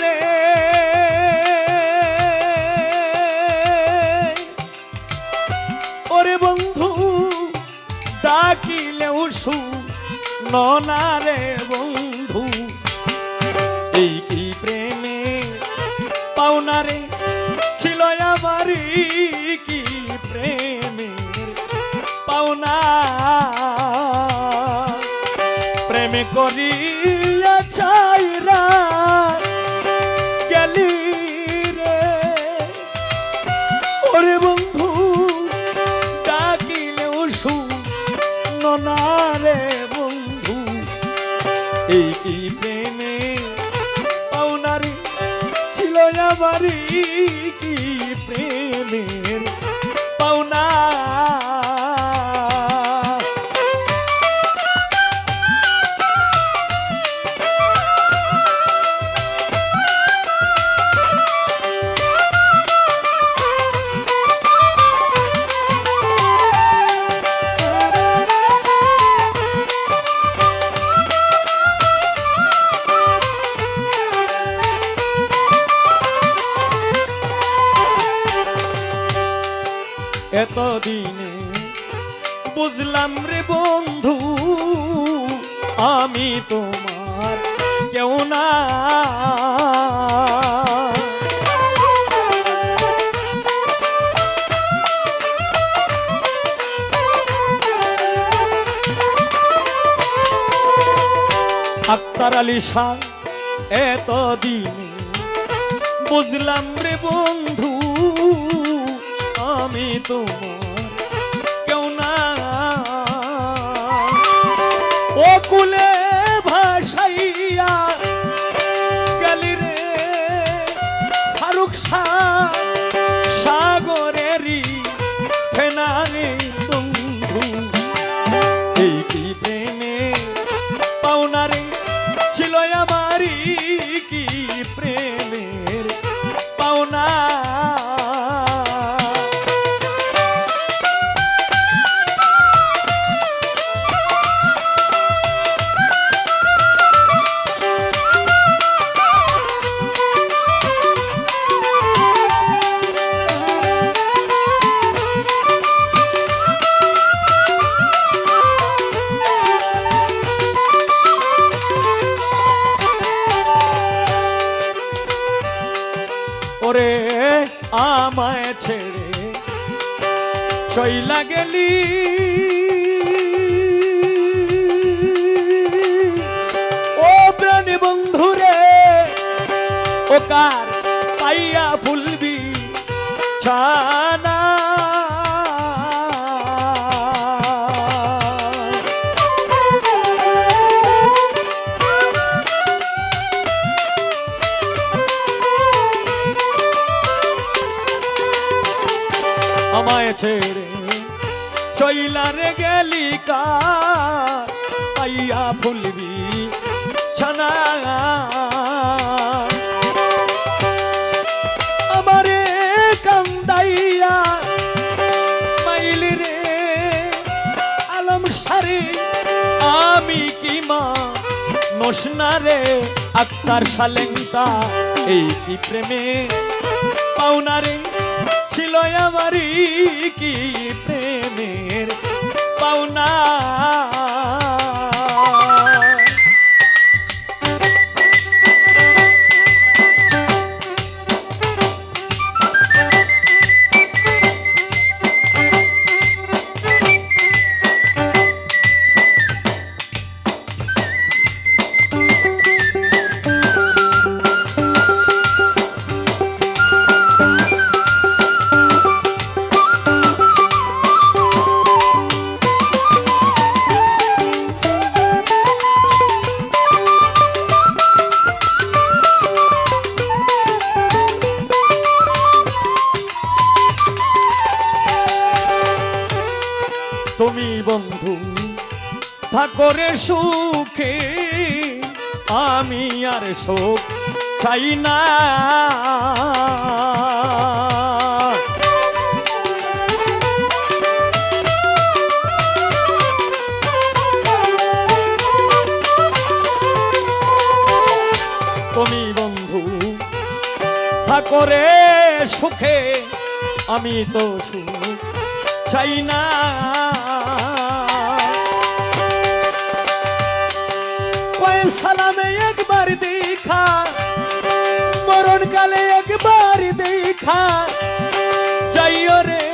রে ওরে বন্ধু ডাকিলে উসু ননারে বন্ধু। এই কি প্রেমে পাওনারে ছিল আমারই কি প্রেমের পাওনা? প্রেমে করি প্রেমে পাওনারি ছিল আমারই এতদিনে বুঝলাম রে বন্ধু, আমি তোমার কেউ না। আক্তার আলী শাহ, এতদিনে বুঝলাম রে বন্ধু আমি তোমার কেউ না। ও কুলে ভাসাইয়া গেলি রে ফারুক সাগরেরই ফেনারে বন্ধু। এই কি প্রেমে পাওনারে ছিল আমারই কি প্রেমের চইলা গেলি ও প্রাণী বন্ধুরে ও কার পাইয়া ফুলবি? ছানা আমায় ছেড়ে। চইলারে গেলি কার? পাইয়া ফুলবি ছানা। আমারে কান্দাইয়া রে। আলম রে সালেংটা এই কি প্রেমে? পাওনারে ছিল আমারই কি প্রেমের থাকরে সুখে আমি আর শোক চাই না। তুমি বন্ধু থাকরে সুখে, আমি তো সুখ চাই না। সালামে একবার দেখা। মরণকালে একবার দেখা। যাইও রে।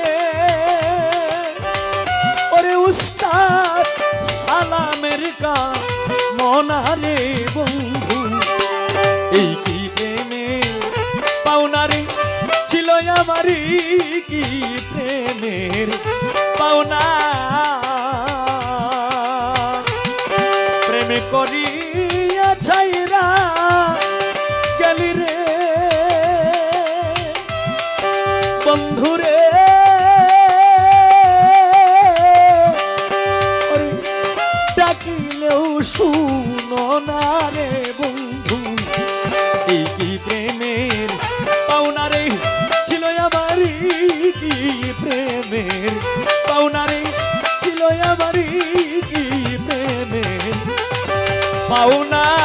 ওরে উস্তাদ, সালামের কা মনারে বন্ধু। এই কি প্রেমে? পাওনারে ছিল আমারই কি প্রেমের? পাওনা প্রেমে করিয়া ডাকিলেও শুনো না রে বন্ধু। এই কি প্রেমের পাওনা রে? ছিল আমার কি প্রেমের? পাওনা রে, ছিল আমার কি প্রেমের? পাওনা